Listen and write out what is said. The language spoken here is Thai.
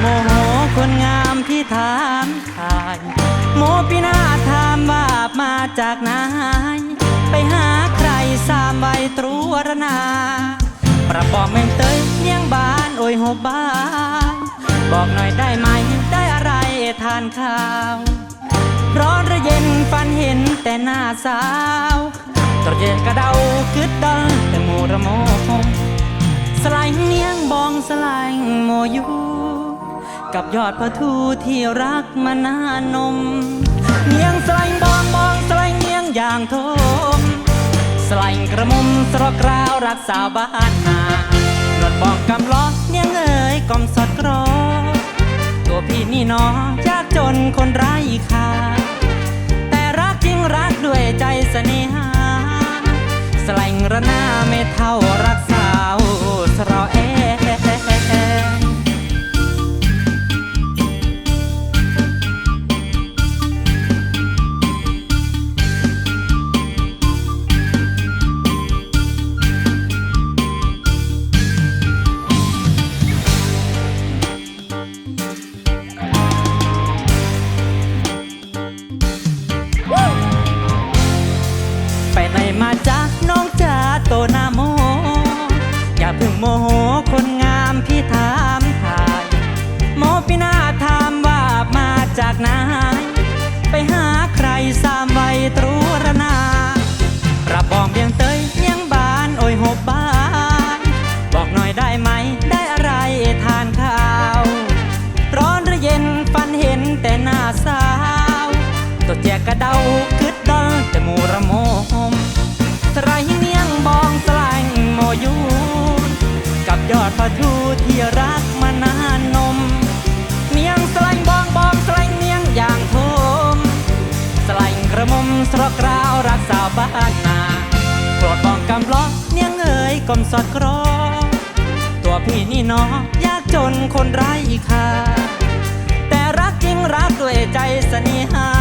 โมโหคนงามที่ถามทาย โมปีหน้าถามว่ามาจากไหนไปหาใครสามใบตรวรนา ประบอกแม่งเตยเลี้ยงบ้านโอยหบบ้านบอกหน่อยได้ไหมได้อะไรทานข้าว ร้อนหรือเย็นฝันเห็นแต่หน้าสาวตรเย็นกระเดา สลายโมยูกับยอดพระทูที่รักมานานมเนียงสลายบองบองสลายเนียงอย่างทมสลายกระมุมสระกราวรักสาวบ้านนาหนวดบอกกำล้อเนียงเอ๋ยกอมสอดกรอตัวพี่นี่น้องยากจนคนไร้ค่าแต่รักจริงรักด้วยใจเสน่หาสลงระนาไม่เท่ารักสาวสรอเอ จากไหนไปหาใครสามใบตรูรนาระบองเบียงเตยเนียงบานโอ้ยหบบ้าน บอกหน่อยได้ไหมได้อะไรทานข้าว ร้อนหรือเย็นฝันเห็นแต่หน้าสาวตัวแจกกระเดาคึดดังแต่หมูระโมมสไรเนียงบองสลายโมยูกับยอดปลาทูที่รัก ระมุมสระกราวรักสาวบ้านนาโปรดบองกำล้อเนียงเอ๋ยกลมสอดกรอ ตัวพี่นี่น้องยากจนคนไร้ค่าแต่รักจริงรักด้วยใจเสนิหา